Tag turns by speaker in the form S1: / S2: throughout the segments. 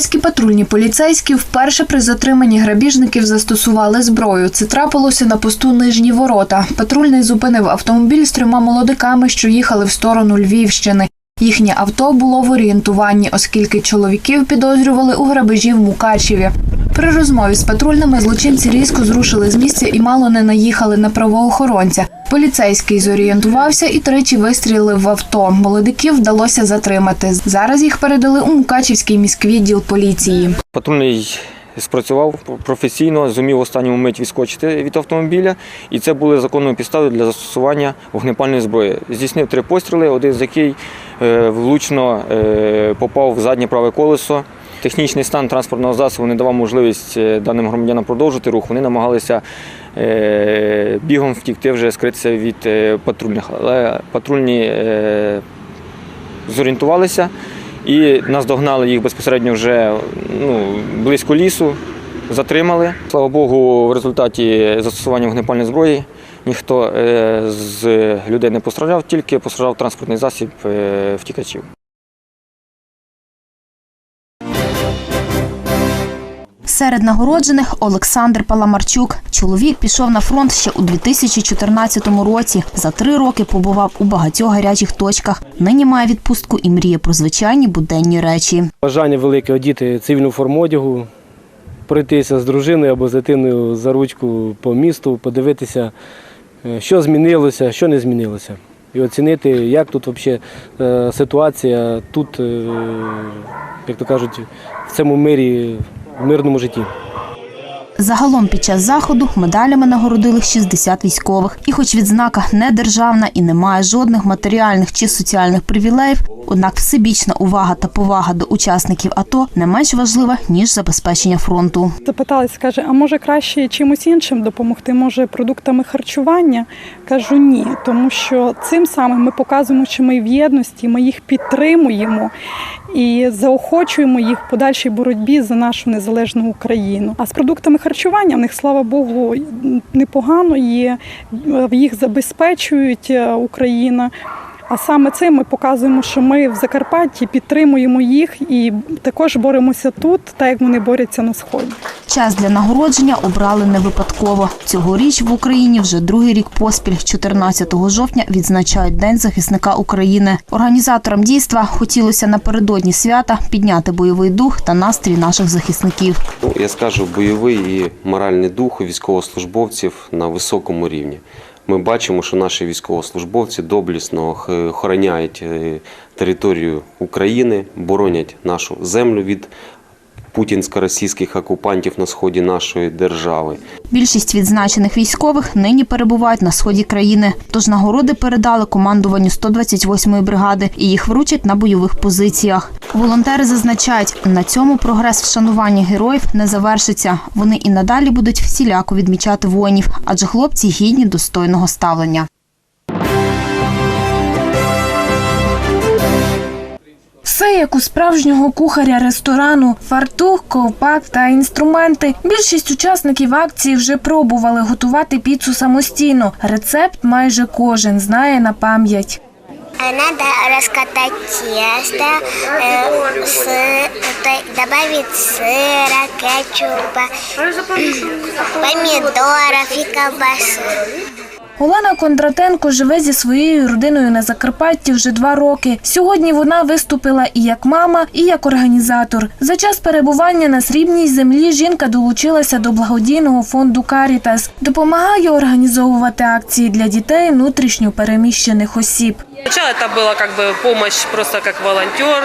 S1: Закарпатські патрульні поліцейські вперше при затриманні грабіжників застосували зброю. Це трапилося на посту нижні ворота. Патрульний зупинив автомобіль з трьома молодиками, що їхали в сторону Львівщини. Їхнє авто було в орієнтуванні, оскільки чоловіків підозрювали у грабежі в Мукачеві. При розмові з патрульними злочинці різко зрушили з місця і мало не наїхали на правоохоронця. Поліцейський зорієнтувався і тричі вистрілив в авто. Молодиків вдалося затримати. Зараз їх передали у Мукачівський міськвідділ поліції.
S2: Патрульний спрацював професійно, зумів в останню мить відскочити від автомобіля, і це були законною підставою для застосування вогнепальної зброї. Здійснив три постріли, один з яких е, влучно е, попав в заднє праве колесо. Технічний стан транспортного засобу не давав можливість е, даним громадянам продовжити рух. Вони намагалися бігом втікти, вже скритися від е, патрульних. Але патрульні е, зорієнтувалися і наздогнали їх безпосередньо вже ну, близько лісу, затримали. Слава Богу, в результаті застосування вогнепальної зброї ніхто е, з людей не постраждав, тільки постраждав транспортний засіб е, втікачів.
S3: Серед нагороджених Олександр Паламарчук. Чоловік пішов на фронт ще у 2014 році. За три роки побував у багатьох гарячих точках. Нині має відпустку і мріє про звичайні буденні речі.
S4: Бажання велике одіти цивільну форму одягу, пройтися з дружиною або з дитиною за ручку по місту, подивитися, е, що змінилося, що не змінилося. І оцінити, як тут взагалі е, ситуація, тут, е, як то кажуть, в цьому мирі, в мирному житті.
S3: Загалом під час заходу медалями нагородили 60 військових. І хоч відзнака не державна і не має жодних матеріальних чи соціальних привілеїв, однак всебічна увага та повага до учасників АТО не менш важлива, ніж забезпечення фронту.
S5: Запиталась, каже, а може краще чимось іншим допомогти? Може продуктами харчування? Кажу ні, тому що цим самим ми показуємо, що ми в єдності, ми їх підтримуємо і заохочуємо їх в подальшій боротьбі за нашу незалежну Україну. А з продуктами харчування в них, слава Богу, непогано є. Їх забезпечують е, Україна. А саме цим ми показуємо, що ми в Закарпатті підтримуємо їх і також боремося тут, так як вони борються на сході.
S3: Час для нагородження обрали не випадково. Цьогоріч в Україні вже другий рік поспіль, 14 жовтня, відзначають День захисника України. Організаторам дійства хотілося напередодні свята підняти бойовий дух та настрій наших захисників.
S6: Ну, я скажу, бойовий і моральний дух у військовослужбовців на високому рівні. Ми бачимо, що наші військовослужбовці доблісно охороняють е, територію України, боронять нашу землю від путінсько-російських окупантів на сході нашої держави.
S3: Більшість відзначених військових нині перебувають на сході країни. Тож нагороди передали командуванню 128-ї бригади і їх вручать на бойових позиціях. Волонтери зазначають, на цьому прогрес вшанування героїв не завершиться. Вони і надалі будуть всіляко відмічати воїнів, адже хлопці гідні достойного ставлення.
S1: Все як у справжнього кухаря ресторану, фартух, ковпак та інструменти. Більшість учасників акції вже пробували готувати піцу самостійно. Рецепт майже кожен знає на пам'ять.
S7: А Надо раскатать тесто, э, сы- то- добавить сыра, кетчупа, помидоров и колбасы.
S1: Олена Кондратенко живе зі своєю родиною на Закарпатті вже два роки. Сьогодні вона виступила і як мама, і як організатор. За час перебування на срібній землі жінка долучилася до благодійного фонду Карітас, допомагає організовувати акції для дітей внутрішньо переміщених осіб.
S8: Сначала это была как бы помощь просто как волонтер,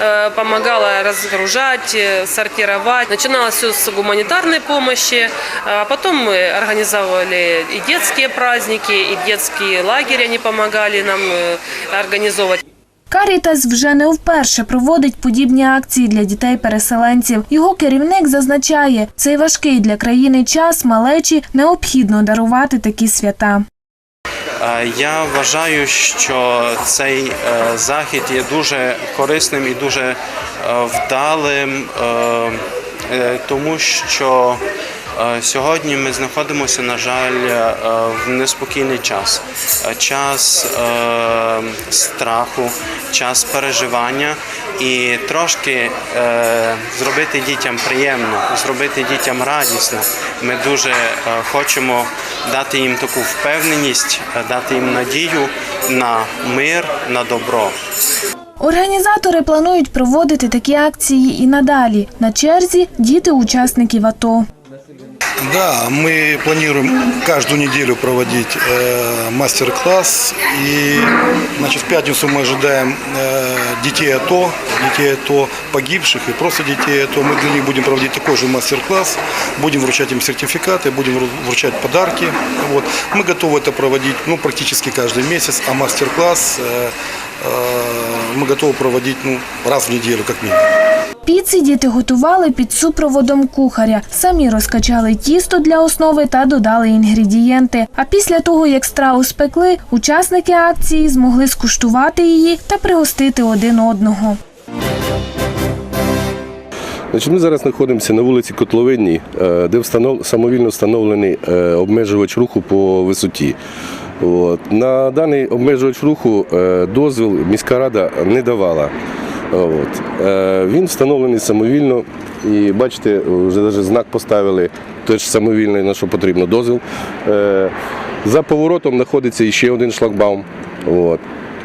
S8: э, помогала разгружать, э, сортировать. Начиналось все с гуманитарной помощи, а потом мы организовывали и детские праздники, и детские лагеря они помогали нам э, организовывать.
S1: Карітас вже не вперше проводить подібні акції для дітей-переселенців. Його керівник зазначає, цей важкий для країни час малечі необхідно дарувати такі свята.
S9: Е, Я вважаю, що цей е, захід є дуже корисним і дуже е, вдалим, тому що сьогодні ми знаходимося, на жаль, е, в неспокійний час. Е, Час е, страху, час переживання. і трошки е, зробити дітям приємно, зробити дітям радісно. Ми дуже е, хочемо дати їм таку впевненість, е, дати їм надію на мир, на добро.
S1: Організатори планують проводити такі акції і надалі. На черзі діти учасників АТО.
S10: Да, мы планируем каждую неделю проводить э, мастер-класс. И значит, в пятницу мы ожидаем э, детей АТО, детей АТО погибших и просто детей АТО. Мы для них будем проводить такой же мастер-класс. Будем вручать им сертификаты, будем вру- вручать подарки. Вот. Мы готовы это проводить ну, практически каждый месяц. А мастер-класс э, э, мы готовы проводить ну, раз в неделю как минимум.
S1: Піци діти готували під супроводом кухаря. Самі розкачали тісто для основи та додали інгредієнти. А після того, як страву спекли, учасники акції змогли скуштувати її та пригостити один одного.
S11: Ми зараз знаходимося на вулиці Котловинній, е, де самовільно встановлений е, обмежувач руху по висоті. На даний обмежувач руху е, дозвіл міська рада не давала. От. Е, Він встановлений самовільно і бачите, вже навіть знак поставили, теж самовільний, на що потрібно дозвіл. Е, За поворотом знаходиться ще один шлагбаум. От.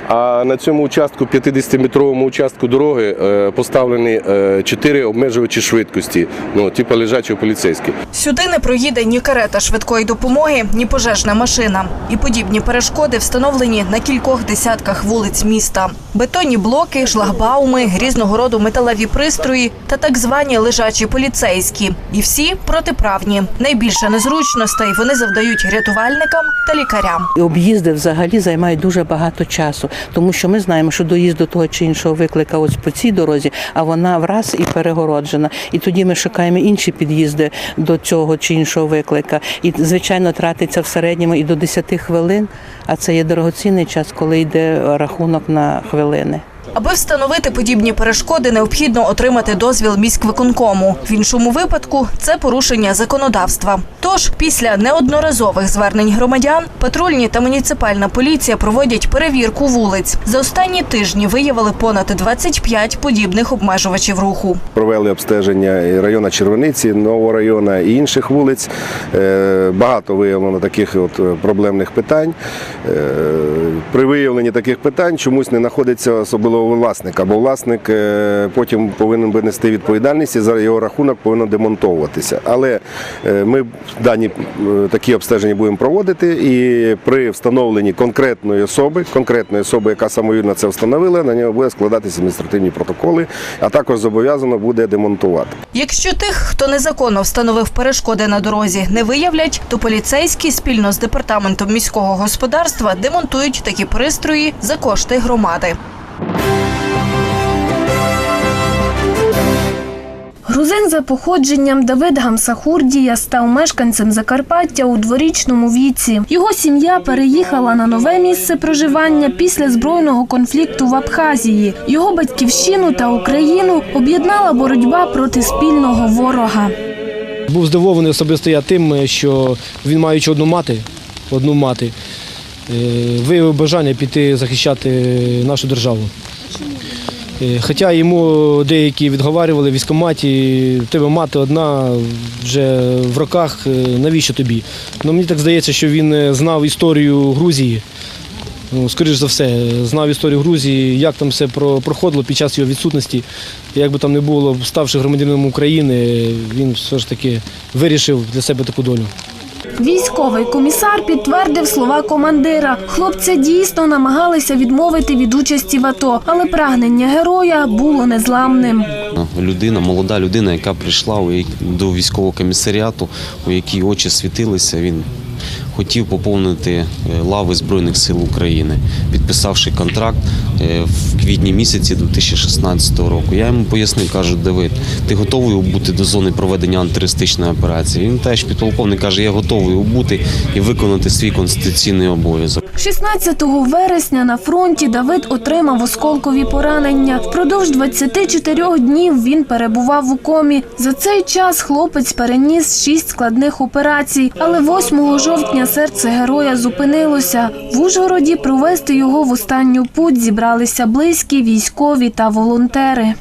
S11: А на цьому участку, 50-метровому участку дороги, е, поставлені е, чотири обмежувачі швидкості, ну, типу лежачого поліцейські.
S12: Сюди не проїде ні карета швидкої допомоги, ні пожежна машина. І подібні перешкоди встановлені на кількох десятках вулиць міста. Бетонні блоки, шлагбауми, різного роду металеві пристрої та так звані лежачі поліцейські. І всі протиправні. Найбільше незручностей вони завдають рятувальникам та лікарям.
S13: Об'їзди взагалі займають дуже багато часу, тому що ми знаємо, що доїзд до того чи іншого виклика ось по цій дорозі, а вона враз і перегороджена. І тоді ми шукаємо інші під'їзди до цього чи іншого виклика. І звичайно тратиться в середньому і до 10 хвилин. А це є дорогоцінний час, коли йде рахунок на хвилини.
S12: Аби встановити подібні перешкоди, необхідно отримати дозвіл міськвиконкому. В іншому випадку це порушення законодавства. Тож, після неодноразових звернень громадян, патрульні та муніципальна поліція проводять перевірку вулиць. За останні тижні виявили понад 25 подібних обмежувачів руху.
S11: Провели обстеження району Червониці, нового району і інших вулиць. Е, Багато виявлено таких от е, проблемних питань. Е, При виявленні таких питань чомусь не знаходиться власника, бо власник е, потім повинен би нести відповідальність і за його рахунок повинно демонтовуватися. Але е, ми дані е, такі обстеження будемо проводити і при встановленні конкретної особи, конкретної особи, яка самовільно це встановила, на нього буде складатися адміністративні протоколи, а також зобов'язано буде демонтувати.
S12: Якщо тих, хто незаконно встановив перешкоди на дорозі, не виявлять, то поліцейські спільно з департаментом міського господарства демонтують такі пристрої за кошти громади.
S1: Грузин за походженням Давид Гамсахурдія став мешканцем Закарпаття у дворічному віці. Його сім'я переїхала на нове місце проживання після збройного конфлікту в Абхазії. Його батьківщину та Україну об'єднала боротьба проти спільного ворога.
S4: Був здивований особисто я тим, що він, маючи одну мати, одну мати, е, виявив бажання піти захищати нашу державу. Е, Хоча йому деякі відговарювали в військкоматі, в тебе мати одна вже в роках, е, навіщо тобі? Ну, мені так здається, що він е, знав історію Грузії. Ну, скоріш за все, знав історію Грузії, як там все проходило під час його відсутності. Як би там не було, ставши громадянином України, він все ж таки вирішив для себе таку долю.
S1: Військовий комісар підтвердив слова командира. Хлопці дійсно намагалися відмовити від участі в АТО, але прагнення героя було незламним.
S6: Людина, молода людина, яка прийшла до військового комісаріату, у якій очі світилися, він хотів поповнити е, лави Збройних сил України, підписавши контракт е, в квітні місяці 2016 року. Я йому пояснив, кажу, Давид, ти готовий убути до зони проведення антитерористичної операції? Він теж підполковник каже, я готовий убути і виконати свій конституційний обов'язок.
S1: 16 вересня на фронті Давид отримав осколкові поранення. Впродовж 24 днів він перебував у комі. За цей час хлопець переніс шість складних операцій, але 8 жовтня Бідолашнє серце героя зупинилося. В Ужгороді провести його в останню путь зібралися близькі, військові та волонтери.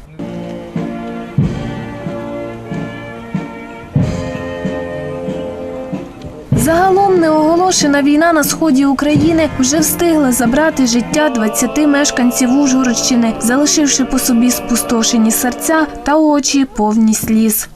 S1: Загалом неоголошена війна на сході України вже встигла забрати життя 20 мешканців Ужгородщини, залишивши по собі спустошені серця та очі повні сліз.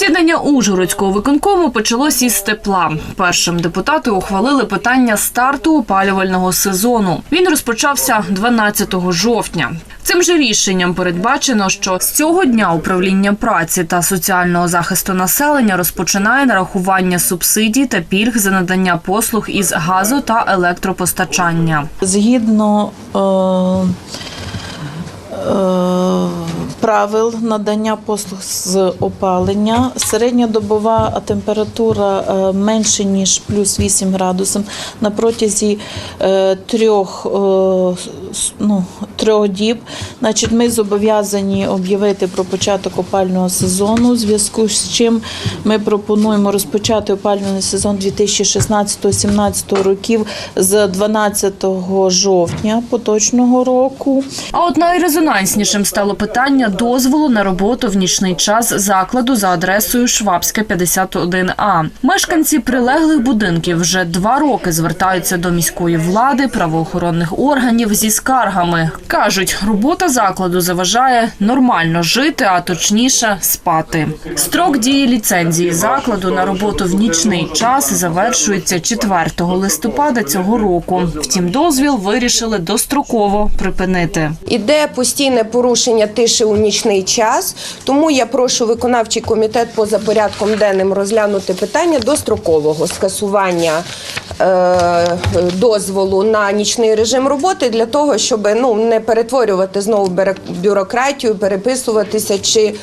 S14: Засідання Ужгородського виконкому почалось із тепла. Першим депутати ухвалили питання старту опалювального сезону. Він розпочався 12 жовтня. Цим же рішенням передбачено, що з цього дня управління праці та соціального захисту населення розпочинає нарахування субсидій та пільг за надання послуг із газу та електропостачання.
S15: Згідно е, правил надання послуг з опалення, середньодобова температура е, менше ніж плюс 8 градусів. На протязі е, трьох, е, ну, трьох діб. Значить, ми зобов'язані об'явити про початок опального сезону, у зв'язку з чим ми пропонуємо розпочати опалювальний сезон 2016-2017 років з 12 жовтня поточного року.
S14: А от найрезонанснішим стало питання дозволу на роботу в нічний час закладу за адресою Швабська 51А. Мешканці прилеглих будинків вже два роки звертаються до міської влади, правоохоронних органів зі скаргами. кажуть, робота закладу заважає нормально жити, а точніше спати. Строк дії ліцензії закладу на роботу в нічний час завершується 4 листопада цього року. Втім, дозвіл вирішили достроково припинити.
S16: Іде постійне порушення тиші у нічний час, тому я прошу виконавчий комітет поза порядком денним розглянути питання дострокового скасування дозволу на нічний режим роботи для того, щоб ну не перетворювати знову бюрократію, переписуватися чи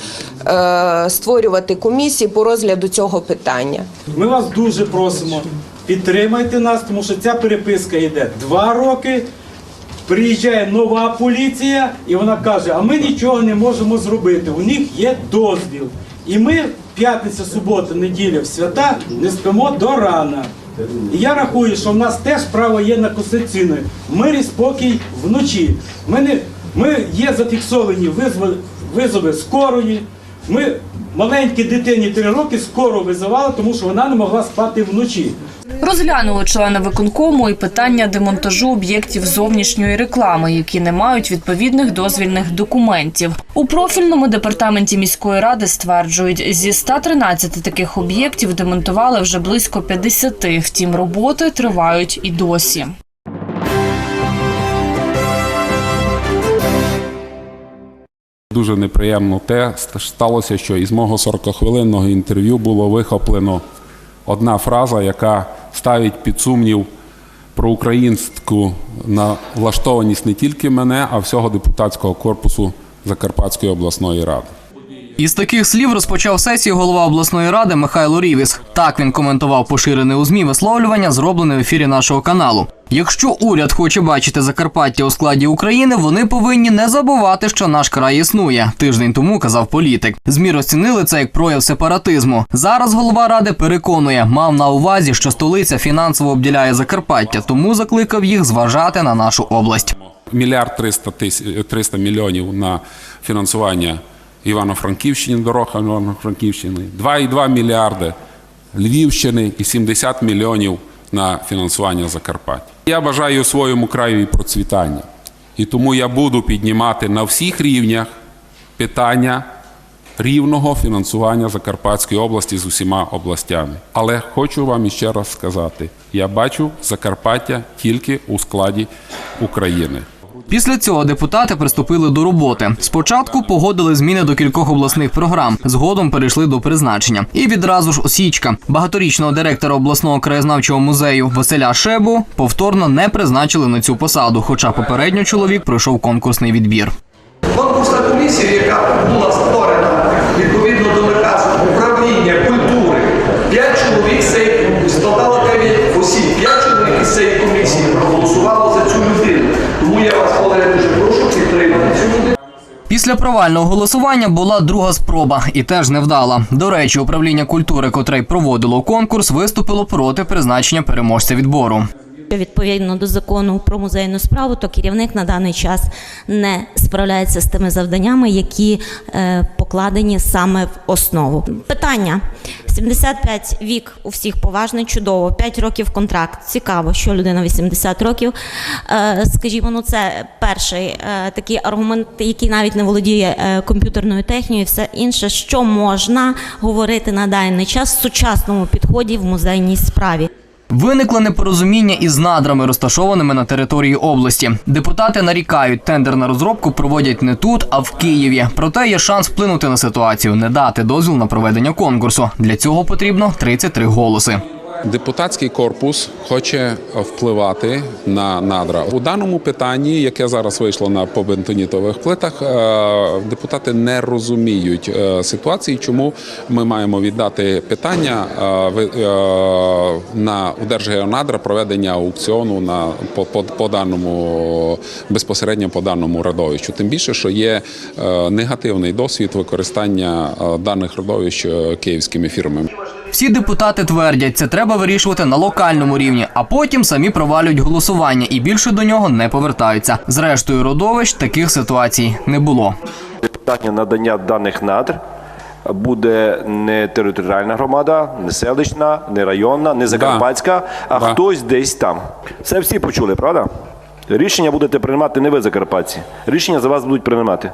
S16: е, створювати комісії по розгляду цього питання.
S17: Ми вас дуже просимо, підтримайте нас, тому що ця переписка йде два роки. Приїжджає нова поліція, і вона каже: а ми нічого не можемо зробити. У них є дозвіл. І ми п'ятниця, субота, неділя, в свята не спимо до рана. І я рахую, що в нас теж право є на конституційне мир і спокій вночі. Ми, не, ми є зафіксовані визови, визови скорої. Ми маленькій дитині 3 роки скоро визивали, тому що вона не могла спати вночі.
S14: Розглянули члени виконкому і питання демонтажу об'єктів зовнішньої реклами, які не мають відповідних дозвільних документів. У профільному департаменті міської ради стверджують, зі 113 таких об'єктів демонтували вже близько 50, Втім, роботи тривають і досі.
S18: Дуже неприємно те сталося, що із мого 40-хвилинного інтерв'ю було вихоплено одна фраза, яка ставить під сумнів про українську налаштованість не тільки мене, а всього депутатського корпусу Закарпатської обласної ради.
S19: Із таких слів розпочав сесію голова обласної ради Михайло Рівіс. Так він коментував поширене у змі висловлювання, зроблене в ефірі нашого каналу. Якщо уряд хоче бачити Закарпаття у складі України, вони повинні не забувати, що наш край існує. Тиждень тому казав політик. Змі розцінили це як прояв сепаратизму. Зараз голова ради переконує, мав на увазі, що столиця фінансово обділяє Закарпаття, тому закликав їх зважати на нашу область.
S18: Мільярд 300, тис... 300 мільйонів на фінансування Івано-Франківщини, дорог Івано-Франківщини, 2,2 мільярди Львівщини і 70 мільйонів на фінансування Закарпаття. Я бажаю своєму краю і процвітання. І тому я буду піднімати на всіх рівнях питання рівного фінансування Закарпатської області з усіма областями. Але хочу вам іще раз сказати: я бачу Закарпаття тільки у складі України.
S19: Після цього депутати приступили до роботи. Спочатку погодили зміни до кількох обласних програм, згодом перейшли до призначення. І відразу ж осічка багаторічного директора обласного краєзнавчого музею Василя Шебу повторно не призначили на цю посаду, хоча попередньо чоловік пройшов конкурсний відбір.
S20: Конкурсна комісія, яка була створена відповідно до наказу управління культури, п'ять чоловік
S19: Після провального голосування була друга спроба і теж невдала. До речі, управління культури, котре проводило конкурс, виступило проти призначення переможця відбору.
S21: Відповідно до закону про музейну справу, то керівник на даний час не справляється з тими завданнями, які е, покладені саме в основу. Питання: 75 вік у всіх поважний, чудово, 5 років контракт. Цікаво, що людина 80 років. Е, скажімо, ну це перший е, такий аргумент, який навіть не володіє комп'ютерною технікою, і все інше, що можна говорити на даний час в сучасному підході в музейній справі.
S19: Виникло непорозуміння із надрами, розташованими на території області. Депутати нарікають, тендер на розробку проводять не тут, а в Києві. Проте є шанс вплинути на ситуацію, не дати дозвіл на проведення конкурсу. Для цього потрібно 33 голоси.
S18: Депутатський корпус хоче впливати на надра у даному питанні, яке зараз вийшло на побентонітових плитах. е, Депутати не розуміють е, ситуації, чому ми маємо віддати питання е, на удержгеонадра проведення аукціону на по, по, по даному безпосередньо по даному родовищу. Тим більше, що є негативний досвід використання даних родовищ київськими фірмами.
S19: Всі депутати твердять, це треба вирішувати на локальному рівні, а потім самі провалюють голосування і більше до нього не повертаються. Зрештою, родовищ таких ситуацій не було.
S22: Питання надання даних надр буде не територіальна громада, не селищна, не районна, не закарпатська, а хтось десь там. Це всі почули, правда? Рішення будете приймати не ви закарпатці. Рішення за вас будуть приймати.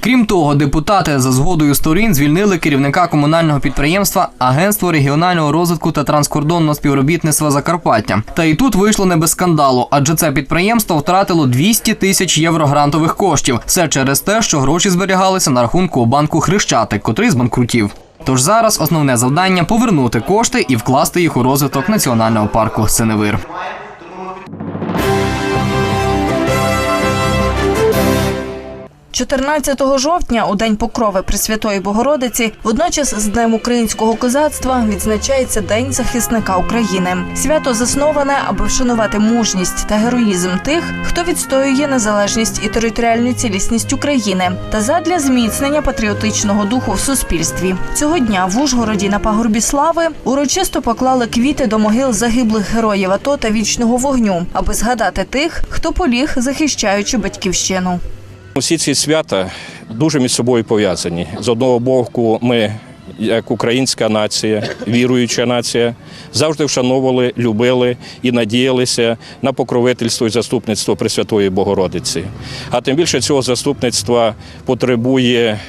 S19: Крім того, депутати за згодою сторін звільнили керівника комунального підприємства Агентство регіонального розвитку та транскордонного співробітництва Закарпаття. Та і тут вийшло не без скандалу, адже це підприємство втратило 200 тисяч євро грантових коштів. Все через те, що гроші зберігалися на рахунку у банку Хрещатик, котрий збанкрутів. Тож зараз основне завдання повернути кошти і вкласти їх у розвиток національного парку Синевир.
S12: 14 жовтня, у день покрови Пресвятої Богородиці, водночас з Днем українського козацтва відзначається День захисника України. Свято засноване, аби вшанувати мужність та героїзм тих, хто відстоює незалежність і територіальну цілісність України, та задля зміцнення патріотичного духу в суспільстві. Цього дня в Ужгороді на пагорбі слави урочисто поклали квіти до могил загиблих героїв АТО та вічного вогню, аби згадати тих, хто поліг, захищаючи батьківщину.
S23: Усі ці свята дуже між собою пов'язані. З одного боку, ми, як українська нація, віруюча нація, завжди вшановували, любили і надіялися на покровительство і заступництво Пресвятої Богородиці. А тим більше цього заступництва потребує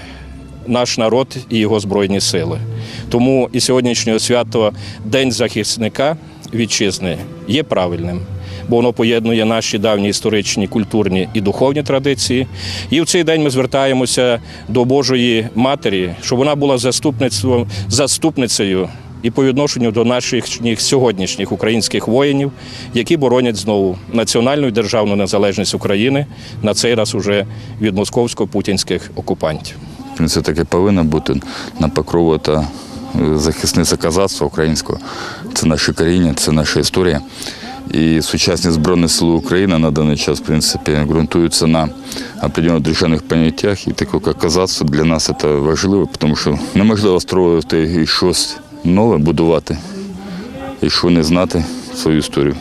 S23: наш народ і його збройні сили. Тому і сьогоднішнє свято День захисника вітчизни є правильним. Бо воно поєднує наші давні історичні, культурні і духовні традиції. І в цей день ми звертаємося до Божої Матері, щоб вона була заступництвом, заступницею і по відношенню до наших сьогоднішніх українських воїнів, які боронять знову національну і державну незалежність України на цей раз уже від московсько-путінських окупантів.
S24: Це таке повинно бути на покрову та е, захисниця козацтва українського. Це наше коріння, це наша історія. І сучасні Збройні Сили України на даний час в принципі ґрунтуються на определених державних поняттях. І таке як казацтво для нас це важливо, тому що неможливо строїти і щось нове будувати, якщо не знати свою історію.